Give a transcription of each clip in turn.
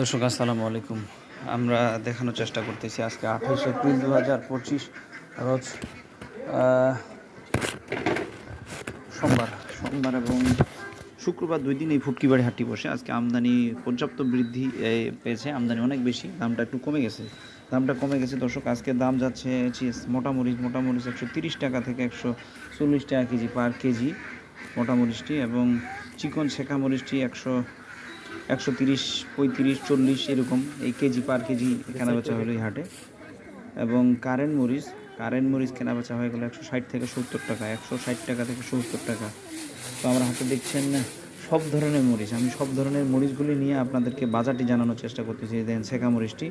দর্শক, আসসালামু আলাইকুম। আমরা দেখানোর চেষ্টা করতেছি আজকে আঠাইশ এপ্রিল দু হাজার পঁচিশ রোজ সোমবার। সোমবার এবং শুক্রবার দুই দিন এই ফুটকি বাড়ি হাটটি বসে। আজকে আমদানি পর্যাপ্ত বৃদ্ধি পেয়েছে। আমদানি অনেক বেশি, দামটা একটু কমে গেছে। দামটা কমে গেছে, দর্শক, আজকে দাম যাচ্ছে মোটামরিচ মোটামরিচ একশো তিরিশ টাকা থেকে একশো চল্লিশ টাকা কেজি পার কেজি মোটামরিচটি এবং চিকন শেখা মরিচটি একশো একশো তিরিশ, পঁয়ত্রিশ, চল্লিশ এরকম এই কেজি পার কেজি কেনা বেচা হলো এই হাটে। এবং কারেন্ট মরিচ কারেন্ট মরিচ কেনা বেচা হয়ে গেলো একশো ষাট থেকে সত্তর টাকা, একশো ষাট টাকা থেকে সত্তর টাকা। তো আমরা হাতে দেখছেন না সব ধরনের মরিচ। আমি সব ধরনের মরিচগুলি নিয়ে আপনাদেরকে বাজারটি জানানোর চেষ্টা করতেছি দেখেন শেখা মরিচটি।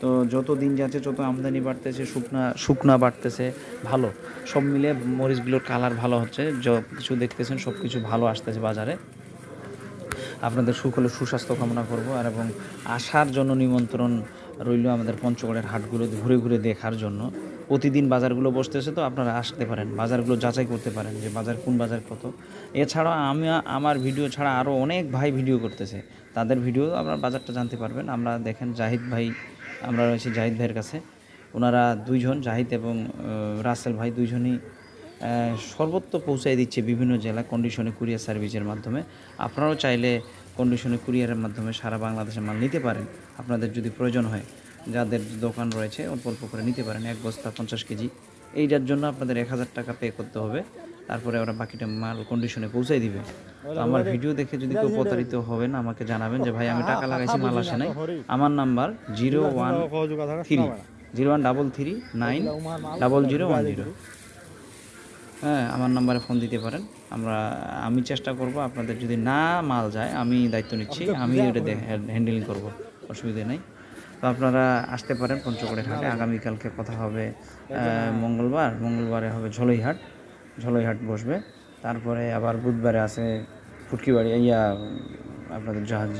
তো যত দিন যাচ্ছে, যত আমদানি বাড়তেছে, শুকনা শুকনা বাড়তেছে, ভালো। সব মিলে মরিচগুলোর কালার ভালো হচ্ছে। কিছু দেখতেছেন সব কিছু ভালো আসতেছে বাজারে। আপনাদের সুখলে সুস্বাস্থ্য কামনা করব আর এবং আসার জন্য নিমন্ত্রণ রইল আমাদের পঞ্চগড়ের হাটগুলো ঘুরে ঘুরে দেখার জন্য। প্রতিদিন বাজারগুলো বসতেছে তো আপনারা আসতে পারেন, বাজারগুলো যাচাই করতে পারেন যে বাজার কোন বাজার কত। এছাড়া আমি, আমার ভিডিও ছাড়া আরও অনেক ভাই ভিডিও করতেছে, তাদের ভিডিও আপনার বাজারটা জানতে পারবেন। আমরা দেখেন জাহিদ ভাই, আমরা রয়েছি জাহিদ ভাইয়ের কাছে। ওনারা দুইজন, জাহিদ এবং রাসেল ভাই দুইজনই সর্বত্র পৌঁছায় দিচ্ছে বিভিন্ন জেলা কন্ডিশনে কুরিয়ার সার্ভিসের মাধ্যমে। আপনারাও চাইলে কন্ডিশনে কুরিয়ারের মাধ্যমে সারা বাংলাদেশে মাল নিতে পারেন। আপনাদের যদি প্রয়োজন হয়, যাদের দোকান রয়েছে অল্প অল্প করে নিতে পারেন। এক বস্তা পঞ্চাশ কেজি। এইটার জন্য আপনাদের এক হাজার টাকা পে করতে হবে। তারপরে ওরা বাকিটা মাল কন্ডিশনে পৌঁছাই দিবে। তো আমার ভিডিও দেখে যদি কেউ প্রতারিত হবেন, আমাকে জানাবেন যে, ভাই, আমি টাকা লাগাইছি, মাল আসে নাই। আমার number zero one three zero one double three nine double zero one zero হ্যাঁ আমার নাম্বারে ফোন দিতে পারেন। আমরা আমি চেষ্টা করব আপনাদের যদি না মাল যায় আমি দায়িত্ব নিচ্ছি আমি এটা হ্যান্ডেলিং করব অসুবিধা নেই। তো আপনারা আসতে পারেন পঞ্চগড়ের হাটে। আগামীকালকে কথা হবে মঙ্গলবার। মঙ্গলবারে হবে ঝলইহাট। ঝলইহাট বসবে। তারপরে আবার বুধবারে আছে ফুটকিবাড়ি ইয়া আপনাদের জাহাজ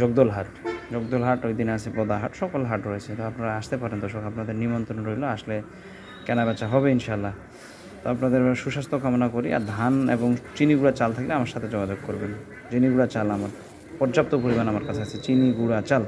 জগদল হাট জগদল হাট ওই দিন আছে পদা হাট সকল হাট রয়েছে। তো আপনারা আসতে পারেন দর্শক আপনাদের নিমন্ত্রণ রইল। আসলে কেনাবেচা হবে ইনশাল্লাহ তো আপনাদের সুস্বাস্থ্য কামনা করি আর ধান এবং চিনি গুঁড়া চাল থাকলে আমার সাথে যোগাযোগ করবেন। চিনি গুঁড়া চাল আমার, পর্যাপ্ত পরিমাণ আমার কাছে আছে, চিনি গুঁড়া চাল।